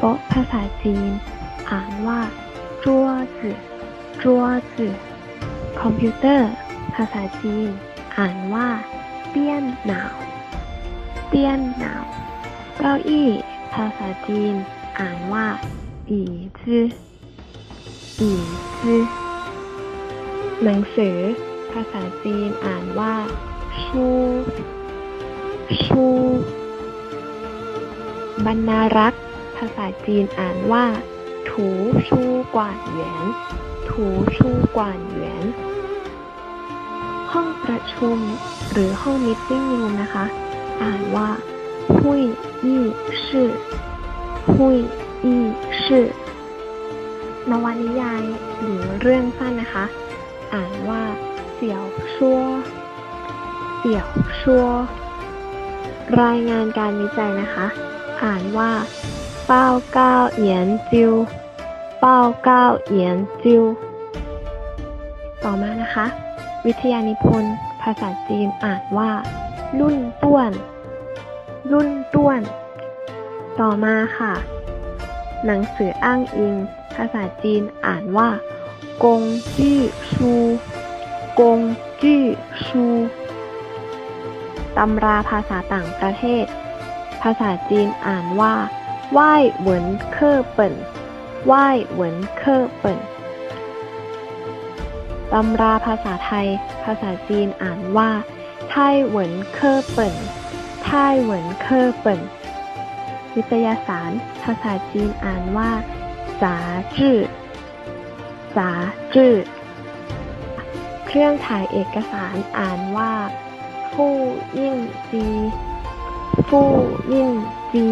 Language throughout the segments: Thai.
โตภาษาจีน อ่านว่าจัวจือจัวจือคอมพิวเตอร์ ภาษาจีน อ่านว่าเตี้ยนหนาวเตี้ยนหนาวเก้าอี้ ภาษาจีน อ่านว่าอีจื้ออีจื้อหนังสือ ภาษาจีน อ่านว่าชูชูบรรณารักษ์ ภาษาจีนอ่านว่าถูชูกว่านเหวียนถูชูกว่านเหวียนห้องประชุมหรือห้องมิทติ้งรูมนะคะ อ่านว่าหุยอี้ชื่อหุยอี้ชื่อนวนิยายหรือเรื่องสั้นนะคะ อ่านว่าเสี่ยวชั่วเสี่ยวชั่วรายงานการวิจัยนะคะ อ่านว่า เป้าเก้าเหยียนจิวเป้าเก้าเหยียนจิวต่อมานะคะ วิทยานิพนธ์ ภาษาจีนอ่านว่า รุ่นต้วน รุ่นต้วน ต่อมาค่ะ หนังสืออ้างอิง ภาษาจีนอ่านว่ากงจี้ชูกงจี้ชูตำราภาษาต่างประเทศ ภาษาจีนอ่านว่า ไหว้เหวินเคอเปิ่นไหว้เหวินเคอเปิ่นตำราภาษาไทย ภาษาจีนอ่านว่าไทเหวินเคอเปิ่นไทเหวินเคอเปิ่นวิทยาสาร ภาษาจีนอ่านว่าจาจื้อจาจื้อเครื่องถ่ายเอกสารอ่านว่าฟู่ยิ่งจีฟู่ยิ่งจี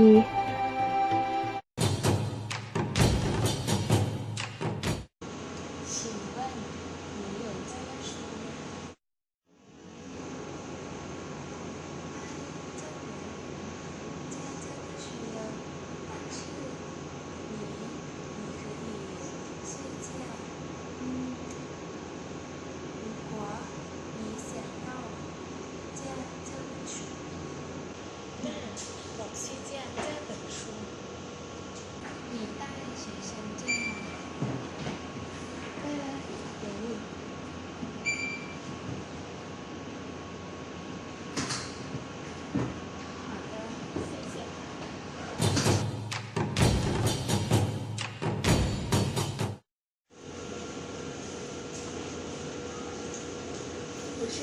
Điều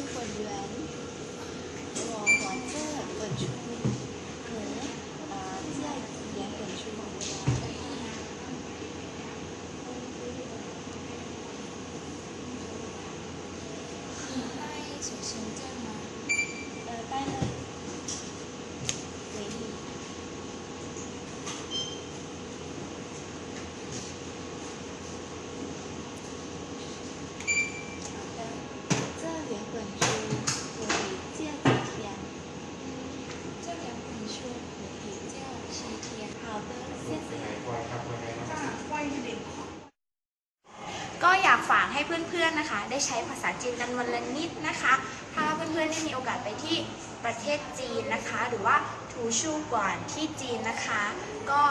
này sẽ giúp cho chúng ta có thể. ก็อยากฝากให้เพื่อนๆนะคะ ได้ใช้ภาษาจีนกันวันละนิดนะคะ ถ้าเพื่อนๆได้มีโอกาสไปที่ประเทศจีนนะคะ หรือว่าทูชูกวนที่จีนนะคะ ก็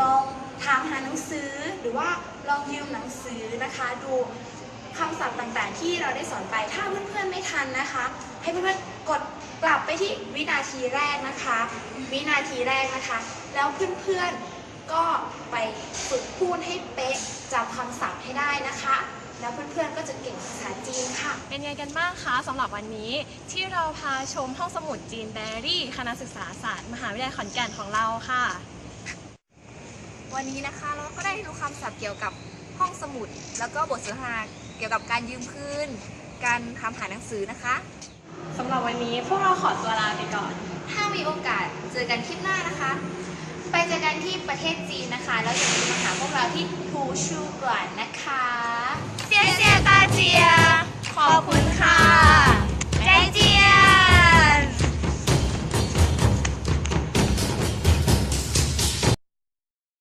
ลองถามหาหนังสือหรือว่าลองยืมหนังสือนะคะ ดูคำศัพท์ต่างๆ ที่เราได้สอนไปถ้าเพื่อนๆไม่ทันนะคะ ให้เพื่อนๆกดกลับไปที่วินาทีแรกนะคะ วินาทีแรกนะคะ แล้วเพื่อนๆ ก็ไปฝึกพูดให้เป๊ะจำคำศัพท์ให้ได้นะคะ แล้วเพื่อนๆก็จะเก่งภาษาจีนค่ะ เป็นไงกันบ้างคะสำหรับวันนี้ที่เราพาชมห้องสมุดจีนแบรี่ คณะศึกษาศาสตร์ มหาวิทยาลัยขอนแก่นของเราค่ะ วันนี้นะคะเราก็ได้รู้คำศัพท์เกี่ยวกับห้องสมุด แล้วก็บทสนทนาเกี่ยวกับการยืมคืน การทำหาหนังสือนะคะสำหรับวันนี้พวกเราขอตัวลาไปก่อน ถ้ามีโอกาสเจอกันคลิปหน้านะคะ ไปเจอกันที่ประเทศจีนนะคะ แล้วอย่าลืมมาหาพวกเราที่ทูชูก่อนนะคะ เจียเจียตาเจีย ขอบคุณ